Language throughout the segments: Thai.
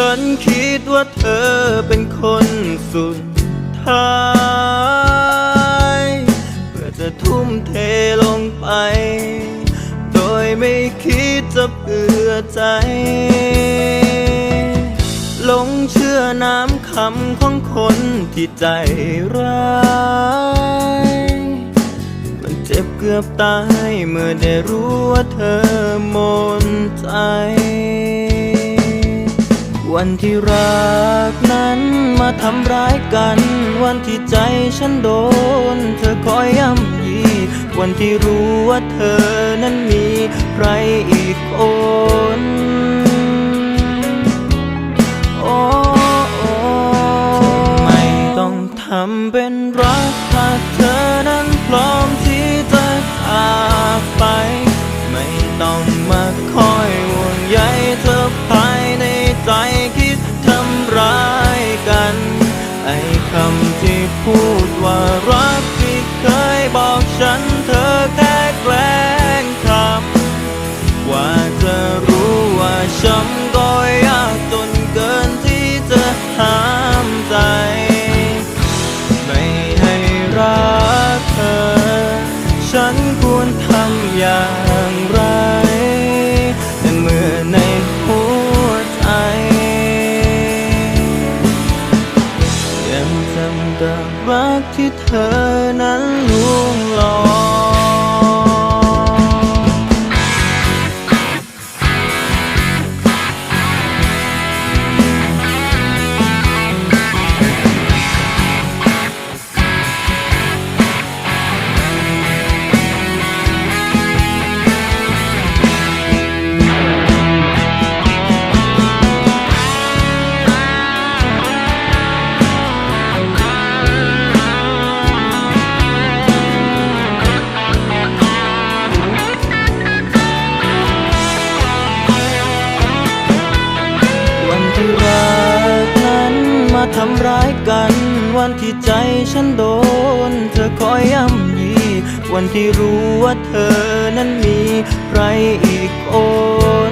ฉันคิดว่าเธอเป็นคนสุดท้ายเพื่อจะทุ่มเทลงไป โดยไม่คิดจะเผื่อใจ หลงเชื่อน้ำคำของคนที่ใจร้ายมันเจ็บเกือบตายเมื่อได้รู้ว่าเธอหมนใจ วันที่รักนั้นมาทำร้ายกัน วันที่ใจฉันโดน เธอคอยย่ำยี วันที่รู้ว่าเธอนั้นมีใครอีกคนโอ้โอไม่ต้องทำเป็นรักถ้าเธอนั้นพร้อมที่จะจากไป ไม่ต้องมาคอยห่วงใยำที่พูดว่ารักที่เคยบอกฉันเธอแค่แกล้งทำว่าจะรู้ว่าฉัน นั้นลวงหลอก ที่ใจฉันโดน เธอคอยย่ำยีวันที่รู้ว่าเธอนั้นมีใครอีกค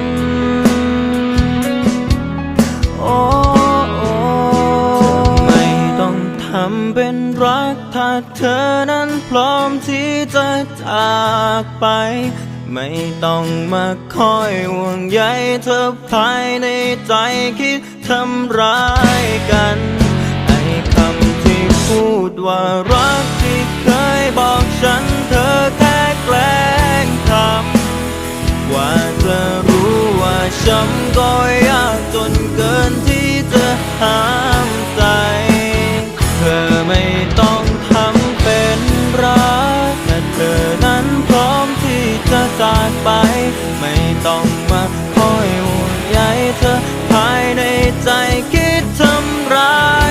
นโอ้โอ้ไม่ต้องทำเป็นรักถ้าเธอนั้นพร้อมที่จะจากไปไม่ต้องมาคอยห่วงใยเธอภายในใจคิดทำร้ายกัน ว่ารักที่เคยบอกฉันเธอแค่แกล้งทำว่าจะรู้ว่าช้ำก็ยากจนเกินที่จะห้ามใจ เธอไม่ต้องทำเป็นรักแต่เธอนั้นพร้อมที่จะจากไป ไม่ต้องมาคอยห่วงใยเธอภายในใจคิดทำร้าย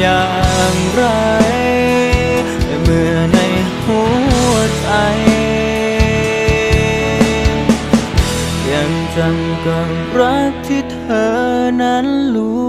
อย่างไร เมื่อในหัวใจ ยังจำกับรักที่เธอนั้นล